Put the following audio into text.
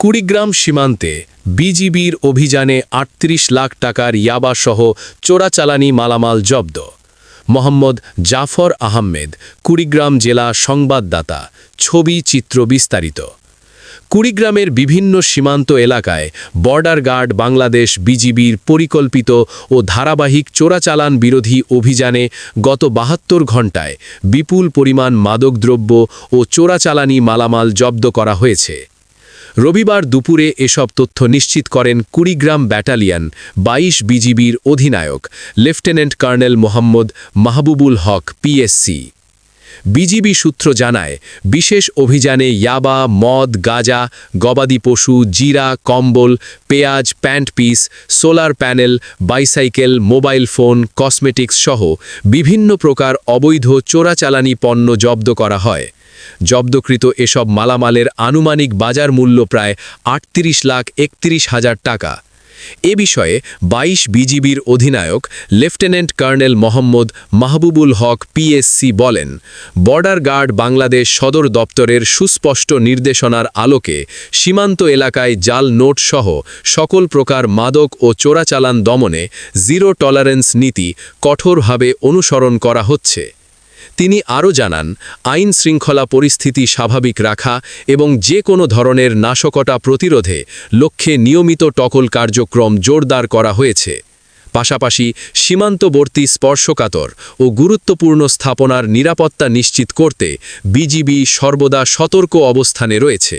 কুড়িগ্রাম সীমান্তে বিজিবির অভিযানে আটত্রিশ লাখ টাকার ইয়াবাসহ চোরাচালানি মালামাল জব্দ। মোহাম্মদ জাফর আহমেদ, কুড়িগ্রাম জেলা সংবাদদাতা, ছবি চিত্র বিস্তারিত। কুড়িগ্রামের বিভিন্ন সীমান্ত এলাকায় বর্ডার গার্ড বাংলাদেশ বিজিবির পরিকল্পিত ও ধারাবাহিক চোরাচালান বিরোধী অভিযানে গত বাহাত্তর ঘণ্টায় বিপুল পরিমাণ মাদকদ্রব্য ও চোরাচালানি মালামাল জব্দ করা হয়েছে। রবিবার দুপুরে এসব তথ্য নিশ্চিত করেন কুড়িগ্রাম ব্যাটালিয়ান ২২ বিজিবির অধিনায়ক, lieutenant colonel Mohammad Mahbubul Haque, PSC. BGB সূত্র জানায়, বিশেষ অভিযানে ইয়াবা, মদ, গাজা, গবাদি পশু, জিরা, কম্বল, পেঁয়াজ, pant piece, solar panel, bicycle, mobile phone, cosmetics সহ বিভিন্ন প্রকার অবৈধ চোরাচালানি পণ্য জব্দ করা হয়। জব্দকৃত এসব মালামালের আনুমানিক বাজার মূল্য প্রায় আটত্রিশ লাখ একত্রিশ হাজার টাকা। এ বিষয়ে ২২ বিজিবির অধিনায়ক lieutenant colonel Mohammad Mahbubul Haque PSC বলেন, বর্ডার গার্ড বাংলাদেশ সদর দপ্তরের সুস্পষ্ট নির্দেশনার আলোকে সীমান্ত এলাকায় জাল নোট সহ সকল প্রকার মাদক ও চোরাচালান দমনে জিরো টলারেন্স নীতি কঠোরভাবে অনুসরণ করা হচ্ছে। তিনি আরও জানান, আইন শৃঙ্খলা পরিস্থিতি স্বাভাবিক রাখা এবং যে কোনো ধরনের নাশকতা প্রতিরোধে লক্ষ্যে নিয়মিত টকল কার্যক্রম জোরদার করা হয়েছে। পাশাপাশি সীমান্তবর্তী স্পর্শকাতর ও গুরুত্বপূর্ণ স্থাপনার নিরাপত্তা নিশ্চিত করতে বিজিবি সর্বদা সতর্ক অবস্থানে রয়েছে।